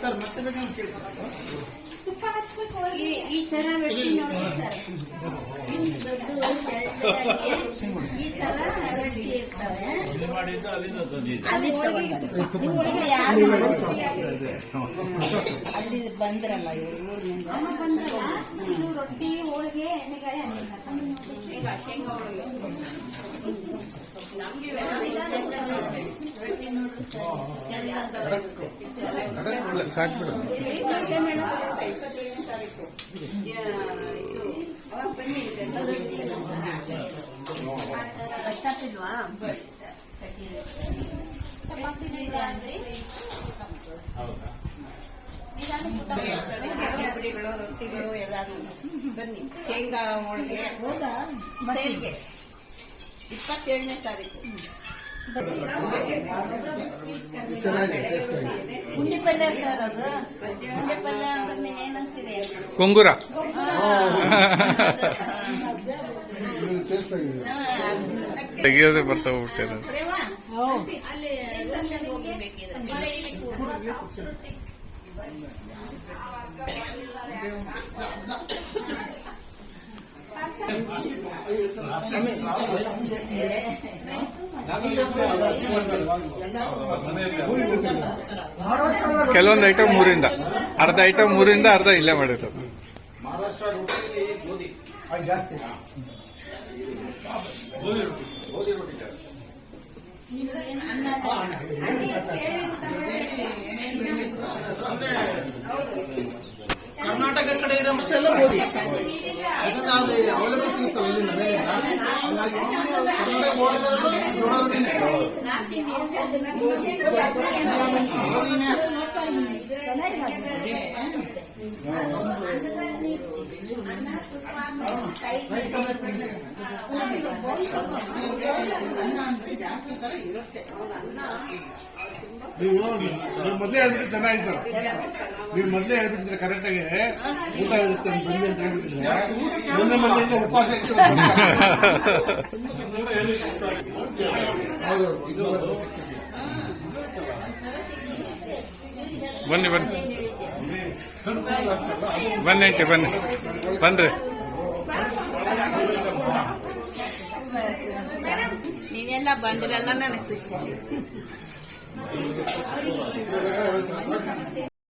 Sir ಮತ್ತೆ ಬೇಕಾದ್ರೆ ತುಪ್ಪ ಹಚ್ಬೇಕು ಈ ಈ ತರ ರೊಟ್ಟಿ ನೋಡಿ ಸರ್. ಇನ್ನು ದೊಡ್ಡ ಈ ತರ ರೊಟ್ಟಿ ಇರ್ತವೆ. ಇಲ್ಲಿ ಮಾಡಿದ್ದು ಅಲ್ಲಿಂದ ತಂದಿದ್ದು ಅಲ್ಲಿ ಯಾರು ಬಂದ್ರಲ್ಲ ಇವ್ರು ಊರಿನಿಂದ? ಬಂದ್ರಲ್ಲ? ಇದು ರೊಟ್ಟಿ ಹೋಳಿಗೆ ಎಣ್ಣೆಗಾಯಿ. ನಮ್ಗೆ ರೊಟ್ಟಿ ನೋಡು ಸರ್. ತೆಳ್ಳಗೆ ಸಾಕ್ಬಿಡು ರೊಟ್ಟಿಗಳು ಎಲ್ಲಾನು ಬನ್ನಿ. ಶೇಂಗಾ ಹೋಳಿಗೆ. ಇಪ್ಪತ್ತೇಳನೇ ತಾರೀಕು. ಚೆನ್ನಾಗಿದೆ ಪಲ್ಯ ಸರ್ ಅದು. ಉಂಡಿ ಪಲ್ಯ ಅಂದ್ರೆ ನೀವೇನಂತೀರಿ ಕೊಂಗುರ. ತೆಗಿಯೋದೇ ಬರ್ತಾ ಹೋಗ್ಬಿಟ್ಟೆ ಕೆಲವೊಂದು ಐಟಮ್ ಮೂರಿಂದ ಅರ್ಧ ಐಟಮ್ ಮೂರಿಂದ ಅರ್ಧ ಇಲ್ಲೇ ಮಾಡಿರೋದು ಮಹಾರಾಷ್ಟ್ರ ರೊಟ್ಟಿಲಿ ಗೋಧಿ ಅದು ಜಾಸ್ತಿ ಗೋಧಿ ರೊಟ್ಟಿ ಜಾಸ್ತಿ ಕರ್ನಾಟಕ ಕಡೆ ಇರೋಷ್ಟೆಲ್ಲ ಗೋಧಿ ಅದನ್ನ ಅದು ಅವೈಲೇಬಲ್ ಸಿಗುತ್ತಲ್ಲ ಇಲ್ಲಿ ಮನೆಯಿಂದ ಹಾಗಾಗಿ ಕರ್ನಾಟಕ ಗೋಧಿ ಜೋಳ ರೊಟ್ಟಿನೇ ರೈಸ್ ಸಮೇತ ನೀವು ನೀವು ಮೊದಲೇ ಹೇಳ್ಬಿಟ್ಟು ಚೆನ್ನಾಗಿತ್ತು ನೀವು ಮೊದಲೇ ಹೇಳ್ಬಿಟ್ಟಿದ್ರೆ ಕರೆಕ್ಟಾಗಿ ಊಟ ಇರುತ್ತೆ ಬನ್ನಿ ಅಂತ ಹೇಳ್ಬಿಟ್ಟಿದ್ರೆ ಮೊನ್ನೆ ಮನೆಯಿಂದ ಉಪವಾಸ ಬನ್ನಿ ಬನ್ನಿ. ಬನ್ನಿ ಬನ್ನಿ. ಬನ್ರಿ ನೀವೆಲ್ಲ ಬಂದಿರಲ್ಲ ನನಗೆ ಖುಷಿ.